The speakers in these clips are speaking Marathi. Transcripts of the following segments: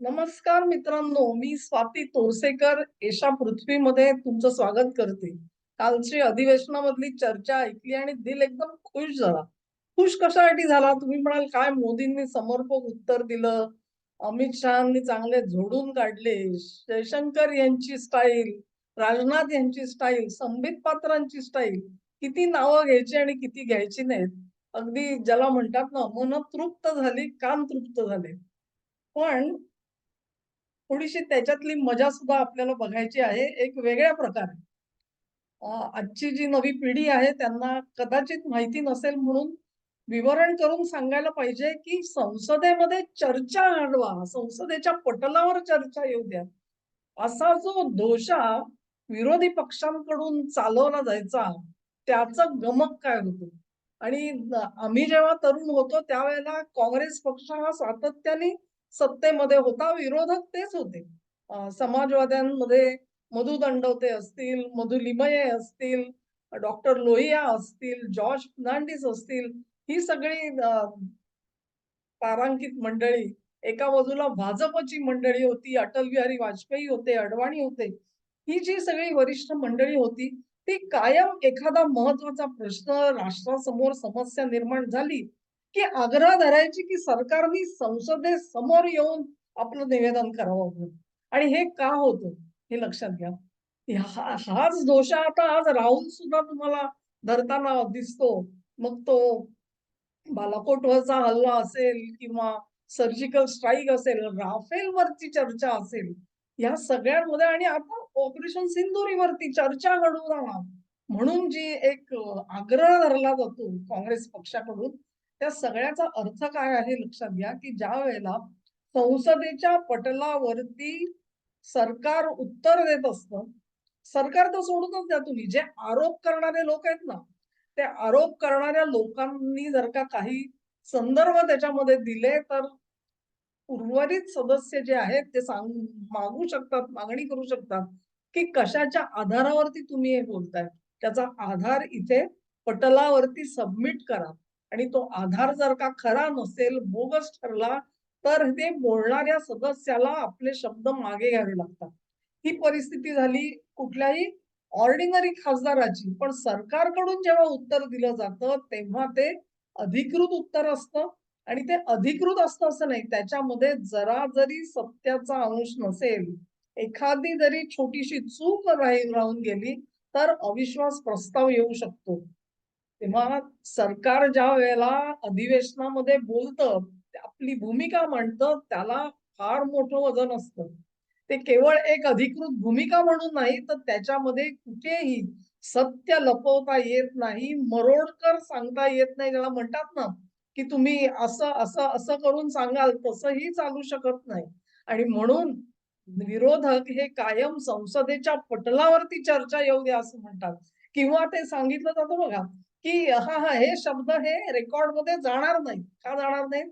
नमस्कार मित्रांनो मी स्वाती तोरसेकर. एशा पृथ्वीमध्ये तुमचं स्वागत करते. कालची अधिवेशनामधली चर्चा ऐकली आणि दिल एकदम खुश झाला. खुश कशासाठी झाला? तुम्ही म्हणाल काय मोदींनी समर्पक उत्तर दिलं? अमित शहानी चांगले झोडून काढले. जयशंकर यांची स्टाईल राजनाथ यांची स्टाईल संबित पात्रांची स्टाईल किती नावं घ्यायची आणि किती घ्यायची नाहीत? अगदी ज्याला म्हणतात ना मन तृप्त झाली काम तृप्त झाले. पण थोडीशी त्याच्यातली मजा सुद्धा आपल्याला बघायची आहे. एक वेगळ्या प्रकारे. आजची जी नवी पिढी आहे त्यांना कदाचित माहिती नसेल म्हणून विवरण करून सांगायला पाहिजे की संसदेमध्ये चर्चा आणवा संसदेच्या पटलावर चर्चा येऊ द्या. असा जो दोषा विरोधी पक्षांकडून चालवला जायचा त्याचं गमक काय होतं? आणि आम्ही जेव्हा तरुण होतो त्यावेळेला काँग्रेस पक्ष हा सातत्याने सत्तेमध्ये होता विरोधक तेच होते. समाजवाद्यांमध्ये मधु दंडवते असतील मधु लिमये असतील डॉक्टर लोहिया असतील जॉर्ज फर्नांडिस असतील ही सगळी पारांकित तारांकित मंडळी एका बाजूला भाजपची मंडळी होती अटल बिहारी वाजपेयी होते अडवाणी होते ही जी सगळी वरिष्ठ मंडळी होती ती कायम एखादा महत्त्वाचा प्रश्न राष्ट्रासमोर समस्या निर्माण झाली की आग्रह धरायची की सरकारने संसदेसमोर येऊन आपलं निवेदन करावं म्हणून. आणि हे का होतं? हे लक्षात घ्या. हाच दोष आता आज राहुल सुद्धा तुम्हाला धरताना दिसतो. मग तो बालाकोटवरचा हल्ला असेल किंवा सर्जिकल स्ट्राईक असेल राफेल वरची चर्चा असेल या सगळ्यांमध्ये आणि आता ऑपरेशन सिंधुरीवरती चर्चा घडवून आणा. म्हणून जी एक आग्रह धरला जातो काँग्रेस पक्षाकडून त्या सगळ्याचा अर्थ काय आहे लक्षात घ्या की ज्या वेळेला संसदेच्या पटलावरती सरकार उत्तर देत असत सरकार तर सोडूनच द्या तुम्ही. जे आरोप करणारे लोक आहेत ना ते आरोप करणाऱ्या लोकांनी जर का काही संदर्भ त्याच्यामध्ये दिले तर उर्वरित सदस्य जे आहेत ते सांग मागू शकतात मागणी करू शकतात की कशाच्या आधारावरती तुम्ही हे बोलताय. त्याचा आधार इथे पटलावरती सबमिट करा. आणि तो आधार जर का खरा नसेल बोगस ठरला तर ते बोलणाऱ्या सदस्याला आपले शब्द मागे घ्यावे लागतात. ही परिस्थिती झाली कुठल्याही ऑर्डिनरी खासदाराची. पण सरकारकडून जेव्हा उत्तर दिलं जातं तेव्हा ते अधिकृत उत्तर असतं. आणि ते अधिकृत असतं असं नाही त्याच्यामध्ये जरा जरी सत्याचा अंश नसेल एखादी जरी छोटीशी चूक राही राहून गेली तर अविश्वास प्रस्ताव येऊ शकतो. तेव्हा सरकार ज्या वेळेला अधिवेशनामध्ये बोलतं आपली भूमिका मांडतं त्याला फार मोठं वजन असतं. ते केवळ एक अधिकृत भूमिका म्हणून नाही तर त्याच्यामध्ये कुठेही सत्य लपवता येत नाही मरोडकर सांगता येत नाही. ज्याला म्हणतात ना की तुम्ही असं असं असं करून सांगाल तसंही चालू शकत नाही. आणि म्हणून विरोधक हे कायम संसदेच्या पटलावरती चर्चा येऊ द्या असं म्हणतात. किंवा ते सांगितलं जातं बघा की हा हा हे शब्द हे रेकॉर्डमध्ये जाणार नाही का जाणार नाही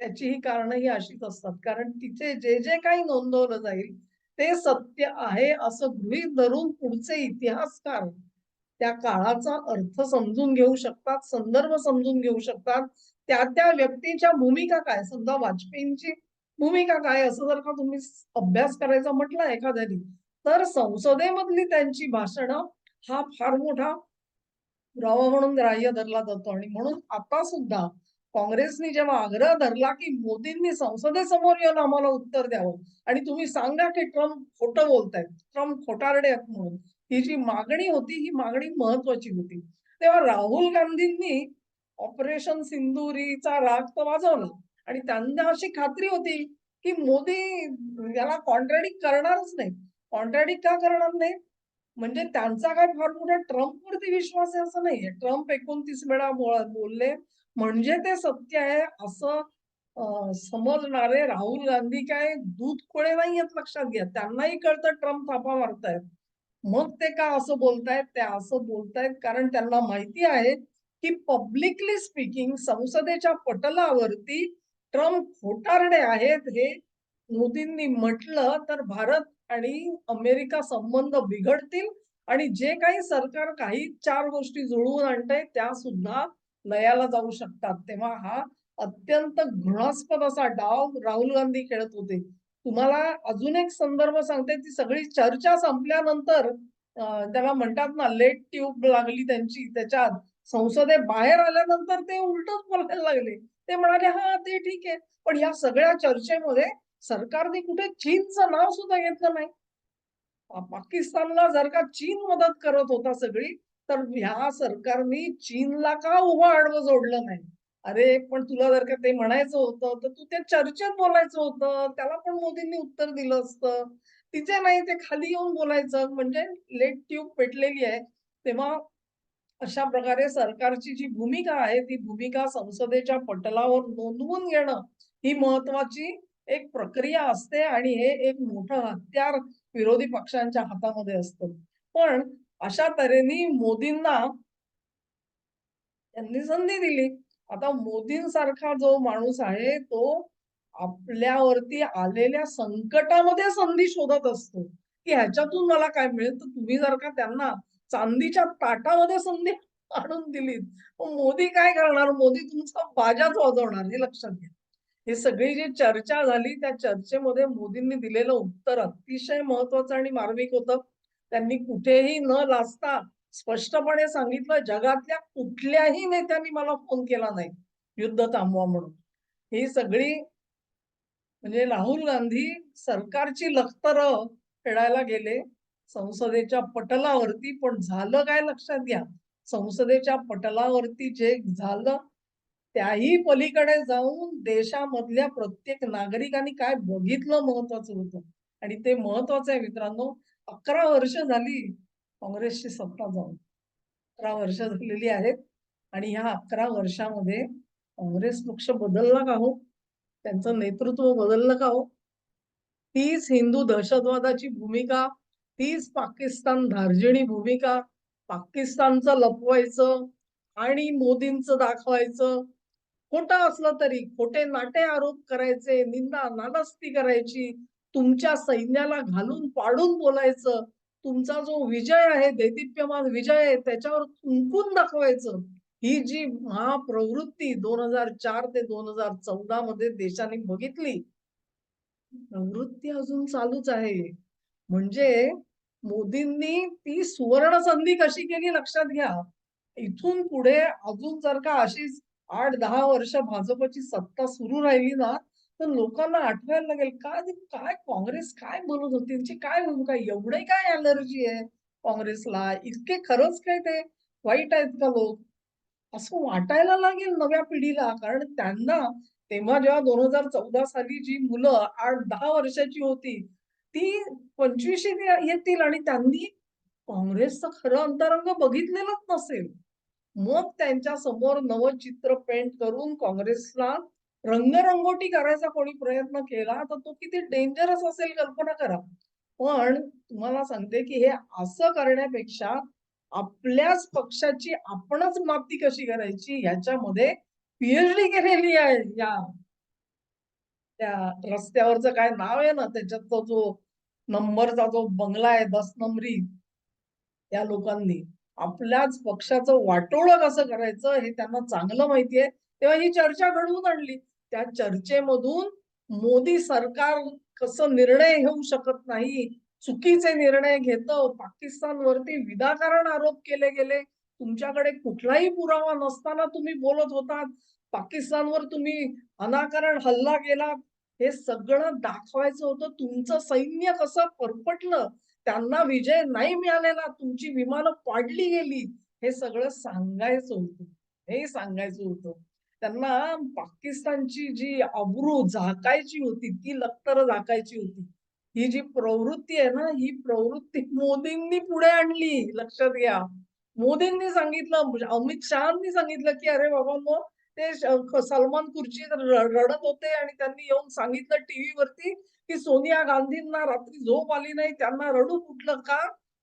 त्याची ही कारण ही अशीच असतात. कारण तिथे जे जे काही नोंदवलं जाईल ते सत्य आहे असं गृहीत धरून पुढचे इतिहासकार त्या काळाचा अर्थ समजून घेऊ शकतात संदर्भ समजून घेऊ शकतात. त्या त्या व्यक्तीच्या भूमिका काय? समजा वाजपेयींची भूमिका काय? असं जर का तुम्ही अभ्यास करायचा म्हटलं एखाद्याने तर संसदेमधली त्यांची भाषणं हा फार मोठा पुरावा म्हणून ग्राह्य धरला जातो. आणि म्हणून आता सुद्धा काँग्रेसने जेव्हा आग्रह धरला की मोदींनी संसदेसमोर येऊन आम्हाला उत्तर द्यावं आणि तुम्ही सांगा की ट्रम्प खोटं बोलतायत ट्रम्प खोटारडे आहेत म्हणून ही जी मागणी होती ही मागणी महत्वाची होती. तेव्हा राहुल गांधींनी ऑपरेशन सिंदुरीचा राग तर वाजवला आणि त्यांना अशी खात्री होती की मोदी याला कॉन्ट्रॅडिक्ट करणारच नाही. कॉन्ट्रॅडिक्ट का करणार नाही? म्हणजे त्यांचा काय फार मोठा ट्रम्पवरती विश्वास आहे असं नाहीये. ट्रम्प एकोणतीस वेळा बोलले म्हणजे ते सत्य आहे असं समजणारे राहुल गांधी काय दूध कोळे नाही आहेत लक्षात घ्या त्यांनाही कळतं ट्रम्प थापा मारतायत. मग ते का असं बोलतायत? ते असं बोलतायत कारण त्यांना माहिती आहे की पब्लिकली स्पीकिंग संसदेच्या पटलावरती ट्रम्प खोटारडे आहेत हे मोदींनी म्हटलं तर भारत आणि अमेरिका संबंध बिघडतील आणि जे काही सरकार काही चार गोष्टी जुळवून आणतंय त्या सुद्धा लयाला जाऊ शकतात. तेव्हा हा अत्यंत घृणास्पद असा डाव राहुल गांधी खेळत होते. तुम्हाला अजून एक संदर्भ सांगते ती सगळी चर्चा संपल्यानंतर त्याला म्हणतात ना लेट ट्यूब लागली त्यांची. त्याच्यात संसदे बाहेर आल्यानंतर ते उलटच बोलायला लागले. ते म्हणाले हा ते ठीक आहे. पण या सगळ्या चर्चेमध्ये सरकारने कुठे चीनचं नाव सुद्धा घेतलं नाही. पाकिस्तानला जर का चीन मदत करत होता सगळी तर ह्या सरकारने चीनला का उभं आडवं जोडलं नाही? अरे पण तुला जर का ते म्हणायचं होतं तर तू त्या चर्चेत बोलायचं होतं त्याला पण मोदींनी उत्तर दिलं असतं. तिथे नाही ते खाली येऊन बोलायचं. म्हणजे लेट ट्यूब पेटलेली आहे. तेव्हा अशा प्रकारे सरकारची जी भूमिका आहे ती भूमिका संसदेच्या पटलावर नोंदवून घेणं ही महत्वाची एक प्रक्रिया असते आणि हे एक मोठं हत्यार विरोधी पक्षांच्या हातामध्ये असतं. पण अशा तऱ्हेने मोदींना त्यांनी संधी दिली. आता मोदींसारखा जो माणूस आहे तो आपल्यावरती आलेल्या संकटामध्ये संधी शोधत असतो. की ह्याच्यातून मला काय मिळेल? तर तुम्ही जर का त्यांना चांदीच्या ताटामध्ये संधी आणून दिलीत मोदी काय करणार? मोदी तुमचा बाजाच वाजवणार हे लक्षात घ्या. ही सगळी जी चर्चा झाली त्या चर्चेमध्ये मोदींनी दिलेलं उत्तर अतिशय महत्वाचं आणि मार्मिक होतं. त्यांनी कुठेही न लाजता स्पष्टपणे सांगितलं जगातल्या कुठल्याही नेत्यांनी मला फोन केला नाही युद्ध थांबवा म्हणून. ही सगळी म्हणजे राहुल गांधी सरकारची लखतर फेडायला गेले संसदेच्या पटलावरती. पण झालं काय लक्षात घ्या संसदेच्या पटलावरती जे झालं त्याही पलीकडे जाऊन देशामधल्या प्रत्येक नागरिकांनी काय बघितलं महत्वाचं होतं? आणि ते महत्वाचं आहे मित्रांनो अकरा वर्ष झाली काँग्रेसची सत्ता जाऊन. अकरा वर्ष झालेली आहेत आणि ह्या अकरा वर्षामध्ये काँग्रेस पक्ष बदलला का हो? त्यांचं नेतृत्व बदललं का हो? तीच हिंदू दहशतवादाची भूमिका तीच पाकिस्तान धार्जिणी भूमिका पाकिस्तानचं लपवायचं आणि मोदींचं दाखवायचं खोटं असलं तरी खोटे नाटे आरोप करायचे निंदा नालस्ती करायची तुमच्या सैन्याला घालून पाडून बोलायचं तुमचा जो विजय आहे दैदिप्यमान विजय आहे त्याच्यावर कुंकून दाखवायचं ही जी महाप्रवृत्ती दोन हजार चार ते दोन हजार चौदा मध्ये देशाने बघितली प्रवृत्ती अजून चालूच आहे. म्हणजे मोदींनी ती सुवर्ण संधी कशी केली लक्षात घ्या. इथून पुढे अजून जर का अशीच आठ दहा वर्ष भाजपची सत्ता सुरू राहिली ना तर लोकांना आठवायला लागेल काय काय काँग्रेस काय बोलत होती? त्यांची काय भूमिका? एवढे काय अलर्जी आहे काँग्रेसला? इतके खरंच काय ते वाईट आहेत का लोक? असं वाटायला लागेल नव्या पिढीला कारण त्यांना तेव्हा जेव्हा दोन हजार चौदा साली जी मुलं आठ दहा वर्षाची होती ती पंचवीस येतील आणि त्यांनी काँग्रेसचं खरं अंतरंग बघितलेलंच नसेल. मग त्यांच्यासमोर नवं चित्र पेंट करून काँग्रेसला रंगरंगोटी करायचा कोणी प्रयत्न केला तर तो किती डेंजरस असेल कल्पना करा. पण तुम्हाला सांगते की हे असं करण्यापेक्षा आपल्याच पक्षाची आपणच माती कशी करायची याच्यामध्ये पीएचडी केलेली आहे या त्या रस्त्यावरचं काय नाव आहे ना त्याच्यात तो जो नंबरचा जो बंगला आहे दस नंबरी त्या लोकांनी. आपल्याच पक्षाचं वाटोळं कसं करायचं हे त्यांना चांगलं माहितीये. तेव्हा ही चर्चा घडवून आणली. त्या चर्चेमधून मोदी सरकार कसं निर्णय घेऊ शकत नाही चुकीचे निर्णय घेतं पाकिस्तानवरती विनाकारण आरोप केले गेले. तुमच्याकडे कुठलाही पुरावा नसताना तुम्ही बोलत होतात. पाकिस्तानवर तुम्ही अनाकारण हल्ला केला हे सगळं दाखवायचं होतं. तुमचं सैन्य कसं परपटलं? त्यांना विजय नाही मिळालेला तुमची विमानं पाडली गेली हे सगळं सांगायचं होतं. हे सांगायचं होतं. त्यांना पाकिस्तानची जी अब्रू झाकायची होती ती लक्तर झाकायची होती. ही जी प्रवृत्ती आहे ना ही प्रवृत्ती मोदींनी पुढे आणली. लक्षात घ्या. मोदींनी सांगितलं म्हणजे अमित शहानी सांगितलं की अरे बाबा मग ते सलमान खुर्ची रडत होते आणि त्यांनी येऊन सांगितलं टीव्ही वरती की सोनिया गांधींना रात्री झोप आली नाही त्यांना रडू फुटलं का?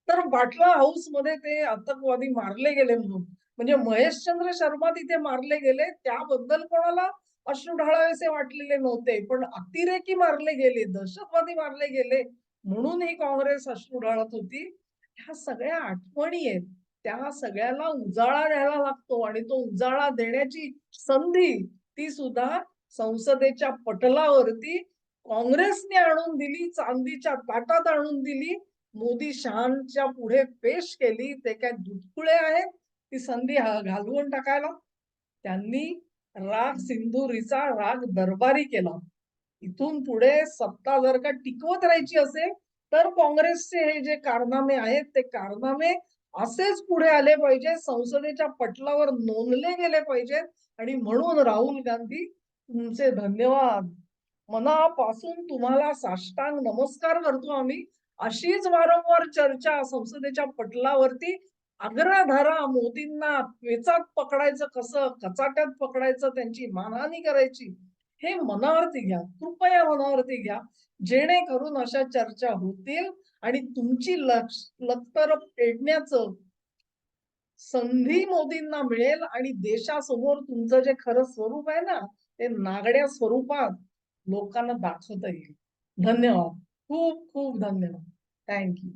तर बाटला हाऊसमध्ये ते आतंकवादी मारले गेले म्हणून. म्हणजे महेशचंद्र शर्मा तिथे मारले गेले त्याबद्दल कोणाला अश्रू ढाळावेसे वाटलेले नव्हते पण अतिरेकी मारले गेले दहशतवादी मारले गेले म्हणून ही काँग्रेस अश्रू ढाळत होती. ह्या सगळ्या आठवणी आहेत. त्या सगळ्याला उजाळा द्यायला लागतो आणि तो उजाळा देण्याची संधी ती सुद्धा संसदेच्या पटलावरती काँग्रेसने आणून दिली चांदीच्या ताटात आणून दिली. मोदी शहांच्या पुढे पेश केली. ते काय दुटकुळे आहेत? ती संधी घालवून टाकायला. त्यांनी राग सिंधुरीचा राग दरबारी केला. इथून पुढे सत्ता जर का टिकवत राहायची असेल तर काँग्रेसचे हे जे कारनामे आहेत ते कारनामे असेच पुढे आले पाहिजे संसदेच्या पटलावर नोंदले गेले पाहिजेत आणि म्हणून राहुल गांधी तुमचे धन्यवाद. मनापासून तुम्हाला साष्टांग नमस्कार करतो आम्ही. अशीच वारंवार चर्चा संसदेच्या पटलावरती. अग्रधारा मोदींना पेचात पकडायचं कसं कचाट्यात पकडायचं त्यांची मानहानी करायची हे मनावरती घ्या. कृपया मनावरती घ्या. जेणेकरून अशा चर्चा होतील आणि तुमची लक्ष लक्तर पेडण्याचं संधी मोदींना मिळेल आणि देशासमोर तुमचं जे खरं स्वरूप आहे ना ते नागड्या स्वरूपात लोकांना दाखवता येईल. धन्यवाद. खूप खूप धन्यवाद. थँक्यू